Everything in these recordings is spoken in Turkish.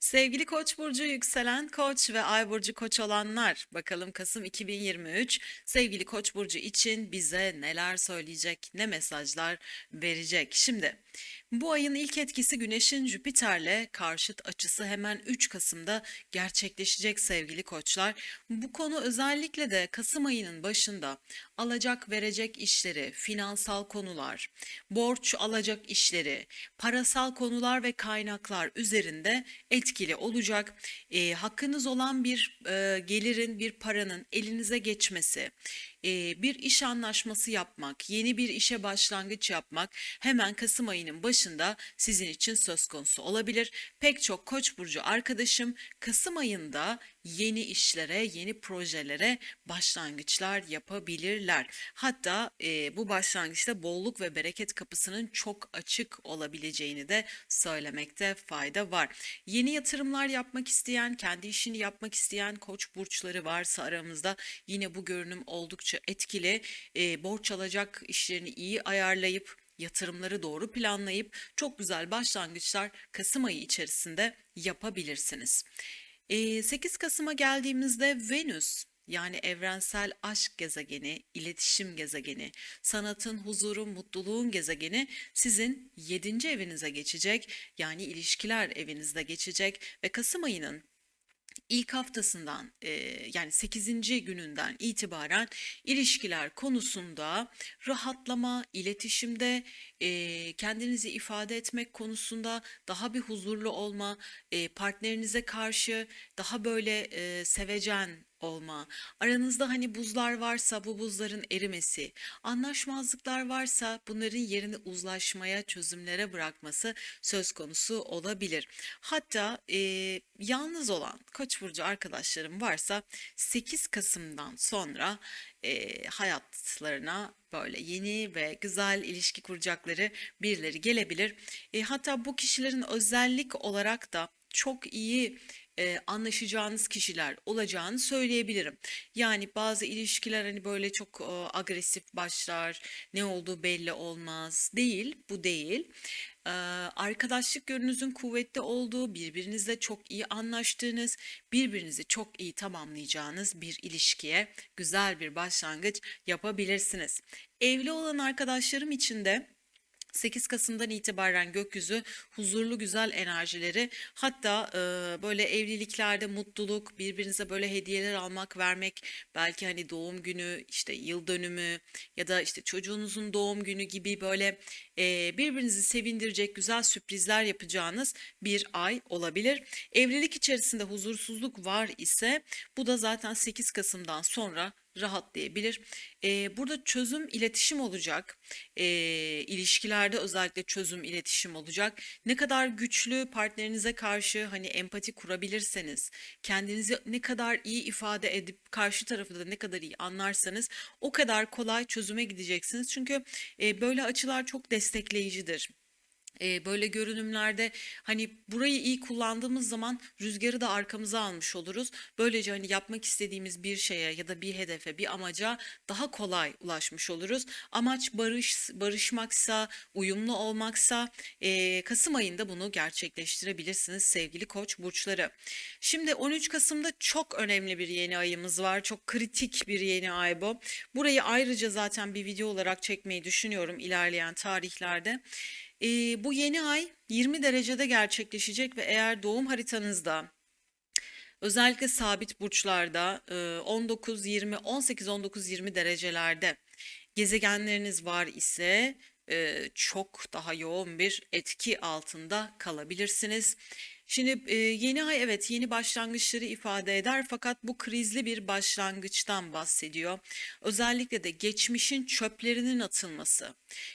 Sevgili Koç burcu yükselen Koç ve Ay burcu Koç olanlar, bakalım Kasım 2023 sevgili Koç burcu için bize neler söyleyecek, ne mesajlar verecek. Şimdi bu ayın ilk etkisi Güneş'in Jüpiter'le karşıt açısı hemen 3 Kasım'da gerçekleşecek sevgili Koçlar. Bu konu özellikle de Kasım ayının başında alacak verecek işleri, finansal konular, borç alacak işleri, parasal konular ve kaynaklar üzerinde etkili olacak. E, hakkınız olan bir e, gelirin, bir paranın elinize geçmesi, bir iş anlaşması yapmak, yeni bir işe başlangıç yapmak hemen Kasım ayının başında sizin için söz konusu olabilir. Pek çok Koç burcu arkadaşım Kasım ayında yeni işlere, yeni projelere başlangıçlar yapabilirler. Hatta e, bu başlangıçta bolluk ve bereket kapısının çok açık olabileceğini de söylemekte fayda var. Yeni yatırımlar yapmak isteyen, kendi işini yapmak isteyen koç burçları varsa aramızda yine bu görünüm oldukça etkili. E, borç alacak işlerini iyi ayarlayıp yatırımları doğru planlayıp çok güzel başlangıçlar Kasım ayı içerisinde yapabilirsiniz. Ee, 8 Kasım'a geldiğimizde Venüs yani evrensel aşk gezegeni, iletişim gezegeni, sanatın, huzurun, mutluluğun gezegeni sizin 7. evinize geçecek. Yani ilişkiler evinizde geçecek ve Kasım ayının ilk haftasından e, yani 8. gününden itibaren ilişkiler konusunda rahatlama, iletişimde e, kendinizi ifade etmek konusunda daha bir huzurlu olma, e, partnerinize karşı daha böyle e, sevecen olma. Aranızda hani buzlar varsa bu buzların erimesi, anlaşmazlıklar varsa bunların yerini uzlaşmaya, çözümlere bırakması söz konusu olabilir. Hatta e, yalnız olan Koç burcu arkadaşlarım varsa 8 Kasım'dan sonra e, hayatlarına böyle yeni ve güzel ilişki kuracakları birileri gelebilir. E, hatta bu kişilerin özellik olarak da çok iyi e, anlaşacağınız kişiler olacağını söyleyebilirim. Yani bazı ilişkiler hani böyle çok e, agresif başlar, ne olduğu belli olmaz. Değil, bu değil. E, arkadaşlık yönünüzün kuvvetli olduğu, birbirinizle çok iyi anlaştığınız, birbirinizi çok iyi tamamlayacağınız bir ilişkiye güzel bir başlangıç yapabilirsiniz. Evli olan arkadaşlarım için de 8 Kasım'dan itibaren gökyüzü huzurlu güzel enerjileri hatta e, böyle evliliklerde mutluluk birbirinize böyle hediyeler almak vermek belki hani doğum günü işte yıl dönümü ya da işte çocuğunuzun doğum günü gibi böyle e, birbirinizi sevindirecek güzel sürprizler yapacağınız bir ay olabilir. Evlilik içerisinde huzursuzluk var ise bu da zaten 8 Kasım'dan sonra rahatlayabilir. Ee, burada çözüm iletişim olacak. Ee, ilişkilerde özellikle çözüm iletişim olacak. Ne kadar güçlü partnerinize karşı hani empati kurabilirseniz, kendinizi ne kadar iyi ifade edip karşı tarafı da ne kadar iyi anlarsanız o kadar kolay çözüme gideceksiniz. Çünkü e, böyle açılar çok destekleyicidir e, böyle görünümlerde hani burayı iyi kullandığımız zaman rüzgarı da arkamıza almış oluruz. Böylece hani yapmak istediğimiz bir şeye ya da bir hedefe, bir amaca daha kolay ulaşmış oluruz. Amaç barış, barışmaksa, uyumlu olmaksa e, Kasım ayında bunu gerçekleştirebilirsiniz sevgili Koç burçları. Şimdi 13 Kasım'da çok önemli bir yeni ayımız var. Çok kritik bir yeni ay bu. Burayı ayrıca zaten bir video olarak çekmeyi düşünüyorum ilerleyen tarihlerde. Ee, bu yeni ay 20 derecede gerçekleşecek ve eğer doğum haritanızda özellikle sabit burçlarda 19, 20, 18, 19, 20 derecelerde gezegenleriniz var ise e, çok daha yoğun bir etki altında kalabilirsiniz. Şimdi e, yeni ay evet yeni başlangıçları ifade eder fakat bu krizli bir başlangıçtan bahsediyor. Özellikle de geçmişin çöplerinin atılması.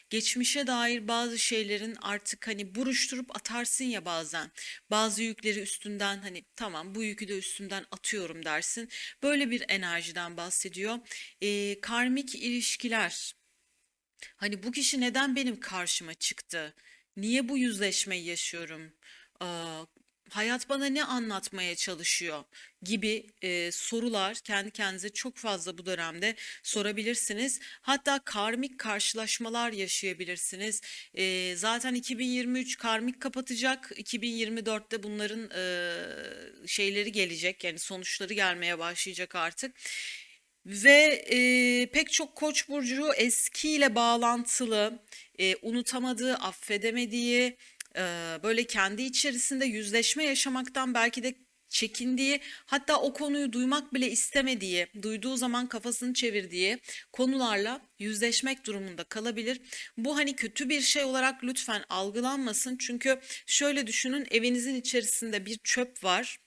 Geçmişe dair bazı şeylerin artık hani buruşturup atarsın ya bazen. Bazı yükleri üstünden hani tamam bu yükü de üstünden atıyorum dersin. Böyle bir enerjiden bahsediyor. E, karmik ilişkiler. Hani bu kişi neden benim karşıma çıktı? Niye bu yüzleşmeyi yaşıyorum? Hayat bana ne anlatmaya çalışıyor gibi e, sorular kendi kendinize çok fazla bu dönemde sorabilirsiniz. Hatta karmik karşılaşmalar yaşayabilirsiniz. E, zaten 2023 karmik kapatacak. 2024'te bunların e, şeyleri gelecek yani sonuçları gelmeye başlayacak artık. Ve e, pek çok Koç burcu eskiyle bağlantılı, e, unutamadığı, affedemediği, böyle kendi içerisinde yüzleşme yaşamaktan belki de çekindiği, hatta o konuyu duymak bile istemediği, duyduğu zaman kafasını çevirdiği konularla yüzleşmek durumunda kalabilir. Bu hani kötü bir şey olarak lütfen algılanmasın. Çünkü şöyle düşünün, evinizin içerisinde bir çöp var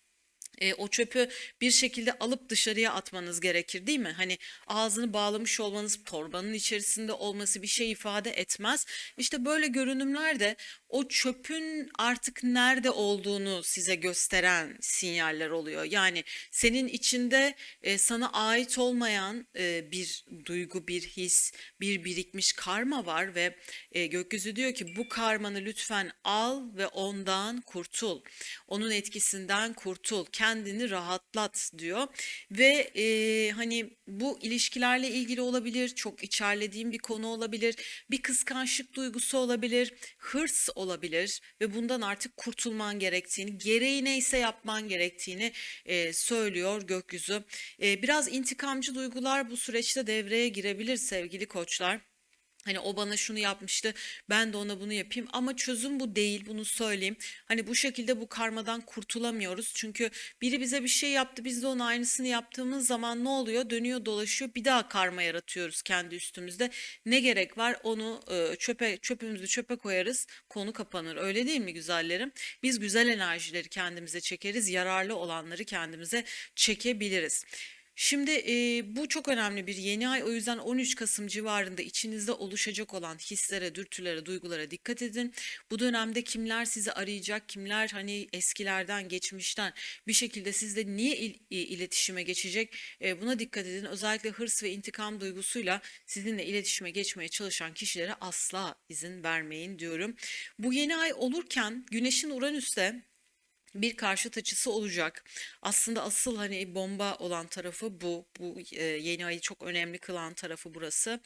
e, o çöpü bir şekilde alıp dışarıya atmanız gerekir değil mi? Hani ağzını bağlamış olmanız, torbanın içerisinde olması bir şey ifade etmez. İşte böyle görünümler de o çöpün artık nerede olduğunu size gösteren sinyaller oluyor. Yani senin içinde e, sana ait olmayan e, bir duygu, bir his, bir birikmiş karma var ve e, gökyüzü diyor ki bu karmanı lütfen al ve ondan kurtul. Onun etkisinden kurtul. Kendini rahatlat diyor. Ve e, hani bu ilişkilerle ilgili olabilir, çok içerlediğim bir konu olabilir, bir kıskançlık duygusu olabilir, hırs olabilir ve bundan artık kurtulman gerektiğini, gereği neyse yapman gerektiğini e, söylüyor gökyüzü. E, biraz intikamcı duygular bu süreçte devreye girebilir sevgili koçlar. Hani o bana şunu yapmıştı, ben de ona bunu yapayım ama çözüm bu değil, bunu söyleyeyim. Hani bu şekilde bu karmadan kurtulamıyoruz. Çünkü biri bize bir şey yaptı, biz de onun aynısını yaptığımız zaman ne oluyor? Dönüyor, dolaşıyor, bir daha karma yaratıyoruz kendi üstümüzde. Ne gerek var? Onu e, çöpe, çöpümüzü çöpe koyarız, konu kapanır. Öyle değil mi güzellerim? Biz güzel enerjileri kendimize çekeriz, yararlı olanları kendimize çekebiliriz. Şimdi e, bu çok önemli bir yeni ay. O yüzden 13 Kasım civarında içinizde oluşacak olan hislere, dürtülere, duygulara dikkat edin. Bu dönemde kimler sizi arayacak, kimler hani eskilerden, geçmişten bir şekilde sizle niye il- iletişime geçecek e, buna dikkat edin. Özellikle hırs ve intikam duygusuyla sizinle iletişime geçmeye çalışan kişilere asla izin vermeyin diyorum. Bu yeni ay olurken Güneş'in Uranüs'te bir karşıt açısı olacak. Aslında asıl hani bomba olan tarafı bu. Bu e, yeni ayı çok önemli kılan tarafı burası.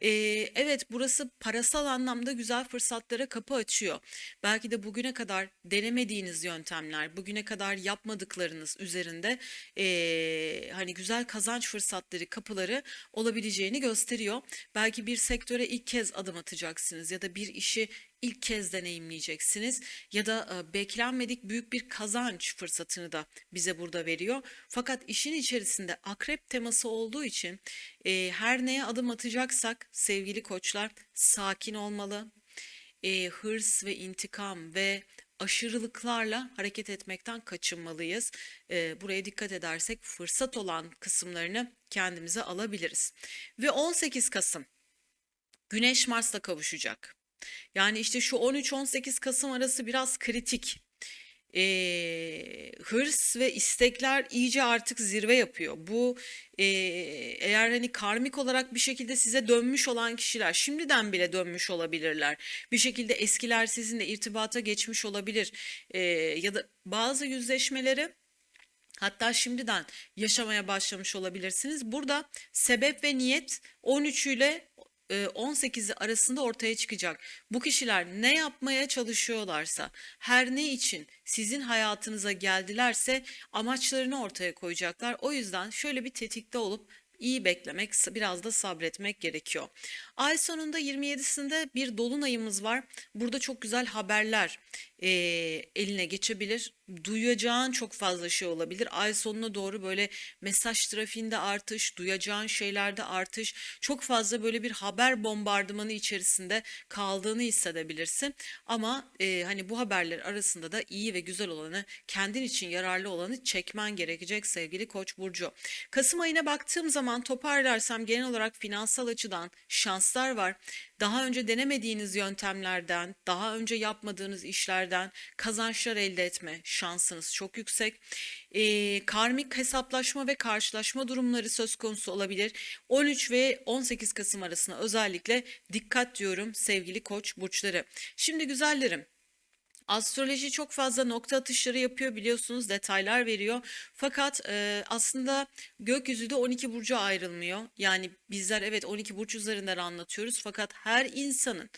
E, evet burası parasal anlamda güzel fırsatlara kapı açıyor. Belki de bugüne kadar denemediğiniz yöntemler, bugüne kadar yapmadıklarınız üzerinde e, hani güzel kazanç fırsatları, kapıları olabileceğini gösteriyor. Belki bir sektöre ilk kez adım atacaksınız ya da bir işi ilk kez deneyimleyeceksiniz ya da e, beklenmedik büyük bir kazanç fırsatını da bize burada veriyor. Fakat işin içerisinde akrep teması olduğu için e, her neye adım atacaksak sevgili koçlar sakin olmalı. E, hırs ve intikam ve aşırılıklarla hareket etmekten kaçınmalıyız. Buraya dikkat edersek fırsat olan kısımlarını kendimize alabiliriz. Ve 18 Kasım Güneş Mars'la kavuşacak. Yani işte şu 13-18 Kasım arası biraz kritik. Ee, hırs ve istekler iyice artık zirve yapıyor. Bu e, eğer hani karmik olarak bir şekilde size dönmüş olan kişiler şimdiden bile dönmüş olabilirler. Bir şekilde eskiler sizinle irtibata geçmiş olabilir. Ee, ya da bazı yüzleşmeleri Hatta şimdiden yaşamaya başlamış olabilirsiniz. Burada sebep ve niyet 13 ile 18'i arasında ortaya çıkacak. Bu kişiler ne yapmaya çalışıyorlarsa, her ne için sizin hayatınıza geldilerse amaçlarını ortaya koyacaklar. O yüzden şöyle bir tetikte olup iyi beklemek, biraz da sabretmek gerekiyor. Ay sonunda 27'sinde bir dolunayımız var. Burada çok güzel haberler e, eline geçebilir. Duyacağın çok fazla şey olabilir. Ay sonuna doğru böyle mesaj trafiğinde artış, duyacağın şeylerde artış, çok fazla böyle bir haber bombardımanı içerisinde kaldığını hissedebilirsin. Ama e, hani bu haberler arasında da iyi ve güzel olanı, kendin için yararlı olanı çekmen gerekecek sevgili Koç burcu. Kasım ayına baktığım zaman toparlarsam genel olarak finansal açıdan şanslar var daha önce denemediğiniz yöntemlerden, daha önce yapmadığınız işlerden kazançlar elde etme şansınız çok yüksek. Ee, karmik hesaplaşma ve karşılaşma durumları söz konusu olabilir. 13 ve 18 Kasım arasında özellikle dikkat diyorum sevgili koç burçları. Şimdi güzellerim. Astroloji çok fazla nokta atışları yapıyor biliyorsunuz detaylar veriyor. Fakat e, aslında gökyüzü de 12 burca ayrılmıyor. Yani bizler evet 12 burç üzerinden anlatıyoruz fakat her insanın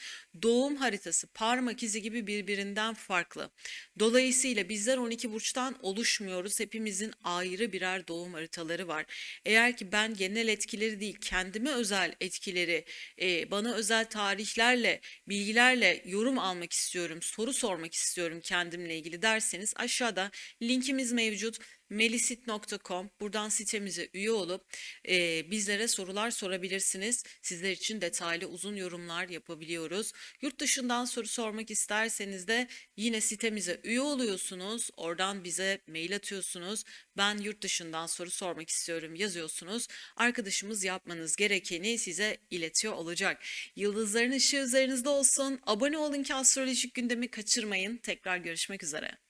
doğum haritası parmak izi gibi birbirinden farklı. Dolayısıyla bizler 12 burçtan oluşmuyoruz. Hepimizin ayrı birer doğum haritaları var. Eğer ki ben genel etkileri değil kendime özel etkileri e, bana özel tarihlerle bilgilerle yorum almak istiyorum soru sormak istiyorum kendimle ilgili derseniz aşağıda linkimiz mevcut melisit.com buradan sitemize üye olup e, bizlere sorular sorabilirsiniz. Sizler için detaylı uzun yorumlar yapabiliyoruz. Yurt dışından soru sormak isterseniz de yine sitemize üye oluyorsunuz. Oradan bize mail atıyorsunuz. Ben yurt dışından soru sormak istiyorum yazıyorsunuz. Arkadaşımız yapmanız gerekeni size iletiyor olacak. Yıldızların ışığı üzerinizde olsun. Abone olun ki astrolojik gündemi kaçırmayın. Tekrar görüşmek üzere.